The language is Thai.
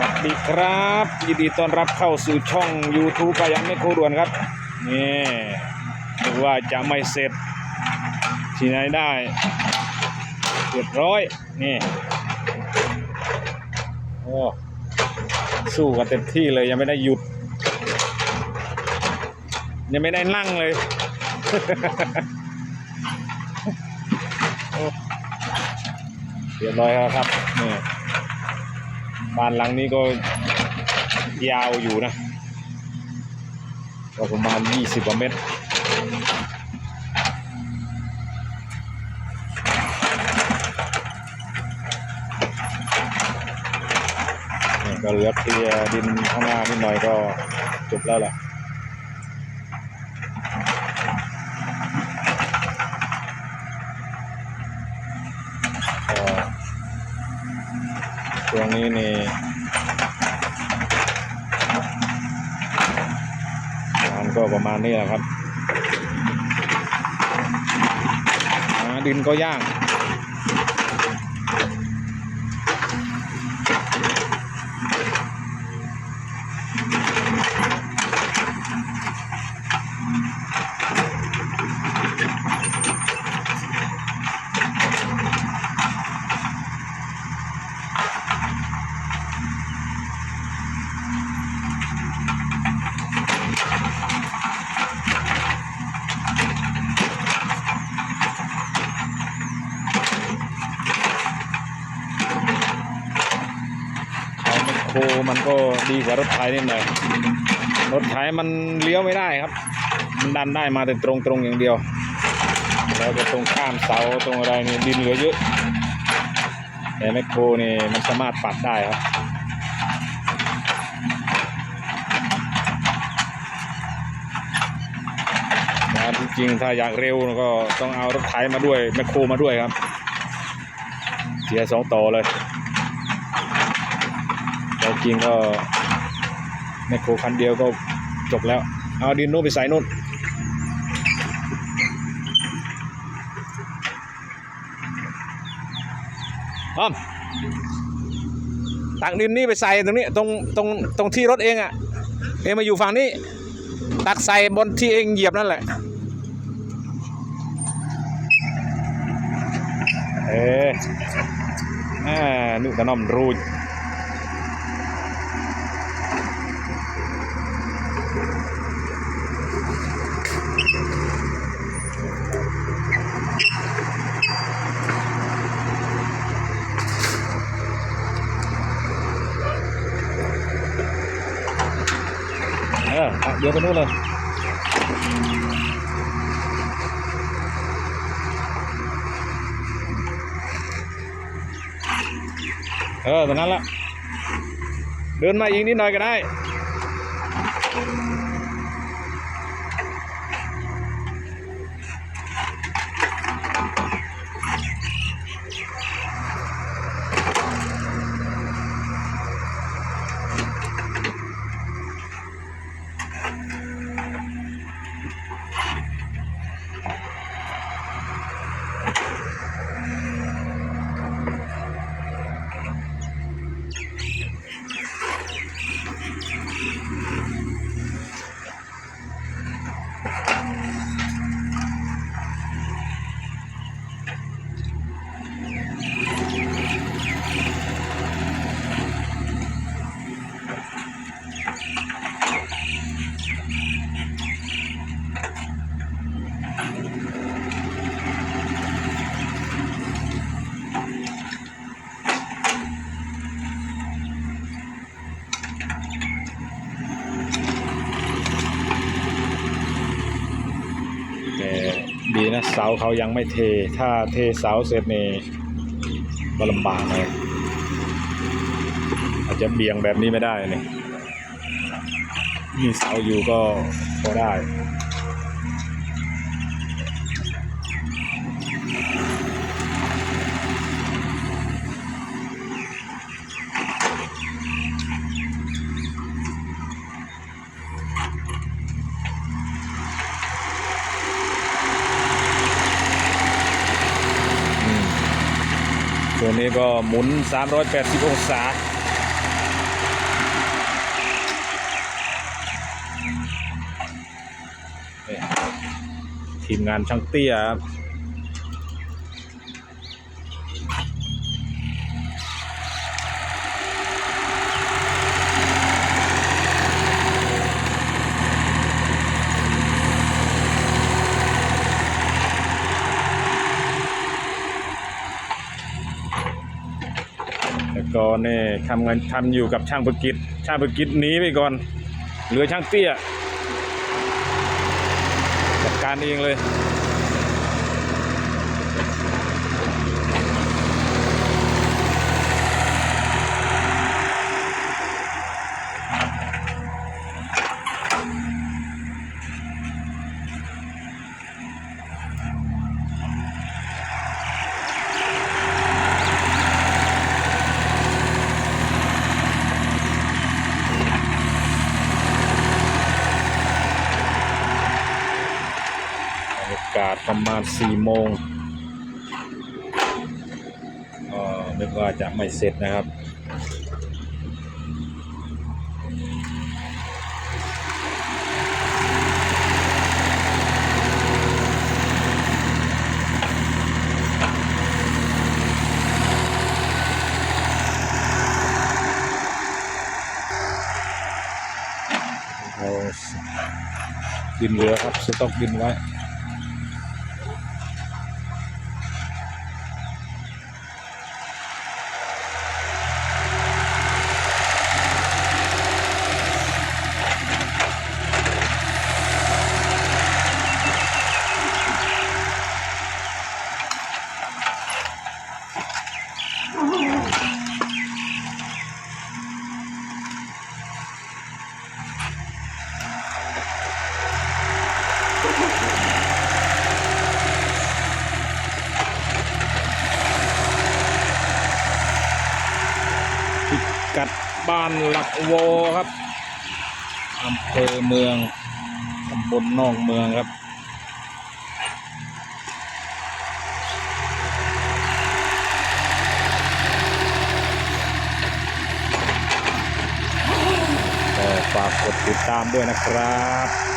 วัสดีครับยินดีต้อนรับเข้าสู่ช่อง YouTube ปายังไม่โคด่วนครับ นี่นึกว่าจะไม่เสร็จ ที่ไหนได้เรียบร้อย นี่ โอ้ สู้กันเต็มที่เลยยังไม่ได้หยุด ยังไม่ได้นั่งเลยเรียบร้อยแล้วครับ นี่ บ้านหลังนี้ก็ยาวอยู่นะก็ประมาณ 20กว่าเมตรก็เหลือเคลียดินข้างหน้านิดหน่อยก็จบแล้วแหละก็ ช่วงนี้นี่งานก็ประมาณนี้แหละครับ หาดินก็ยาก คมันก็ดีกว่ารถไถนิดหน่อยรถไถมันเลี้ยวไม่ได้ครับ มันดันได้มาแต่ตรงตรงๆอย่างเดียว แล้วก็ตรงข้ามเสาตรงอะไรนี่ดินเหลือเยอะแต่แมคโครนี่มันสามารถปัดได้ครับนะจริงถ้าอยากเร็วก็ต้องเอารถไถมาด้วยแมคโครมาด้วยครับ เสียสองต่อเลย แต่จริงก็แมคโครคันเดียวก็จบแล้ว เอาดินนู้นไปใส่นู่นอ้อมตักดินนี่ไปใส่ตรงนี้ตรงตรงตรงที่รถเองอะ่ะ เองมาอยู่ฝั่งนี้ ตักใส่บนที่เองเหยียบนั่นแหละ เอ๊ะอ่นกแต่น้อมรู เออะเดี๋ยวไปนู่นเลยเออตรงนั้นละเดินมาอีกนิดหน่อยก็ได้ นะเสาเขายังไม่เท ถ้าเทเสาเสร็จนี่ก็ลำบากเลยอาจจะเบี่ยงแบบนี้ไม่ได้นี่มีเสาอยู่ก็พอได้ ตัวนี้ก็หมุน 380 องศาทีมงานช่างเตี้ยครับ แล้วก็นี่ทำงานทำอยู่กับช่างประกิจช่างประกิจหนีไปก่อน เหลือช่างเตี้ยจัดการเองเลย ประมาณ4โมงก็นึกว่าจะไม่เสร็จนะครับเราดินเหลือครับสต็อกดินไว้ กัดบ้านหลักโวครับอำเภอเมืองตำบลนอกเมืองครับก็ฝากกดติดตามด้วยนะครับ